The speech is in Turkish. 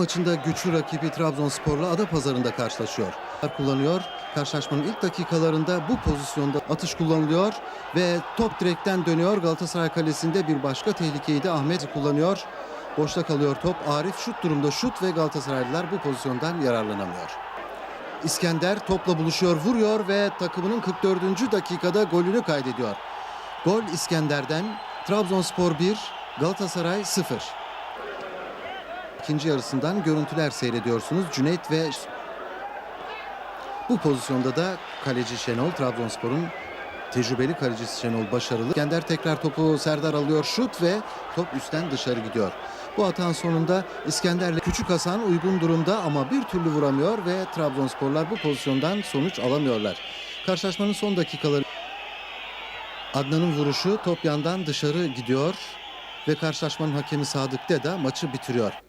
Maçında güçlü rakibi Trabzonspor'la Adapazarı'nda karşılaşıyor. Kullanıyor. Karşılaşmanın ilk dakikalarında bu pozisyonda atış kullanılıyor ve top direkten dönüyor. Galatasaray kalesinde bir başka tehlikeyi de Ahmet kullanıyor. Boşta kalıyor top. Arif şut durumda şut ve Galatasaraylılar bu pozisyondan yararlanamıyor. İskender topla buluşuyor, vuruyor ve takımının 44. dakikada golünü kaydediyor. Gol İskender'den Trabzonspor 1, Galatasaray 0. İkinci yarısından görüntüler seyrediyorsunuz. Cüneyt ve bu pozisyonda da kaleci Şenol Trabzonspor'un tecrübeli kalecisi Şenol başarılı. Gender tekrar topu Serdar alıyor şut ve top üstten dışarı gidiyor. Bu atan sonunda İskender'le Küçük Hasan uygun durumda ama bir türlü vuramıyor ve Trabzonsporlar bu pozisyondan sonuç alamıyorlar. Karşılaşmanın son dakikaları Adnan'ın vuruşu top yandan dışarı gidiyor ve karşılaşmanın hakemi Sadık Deda maçı bitiriyor.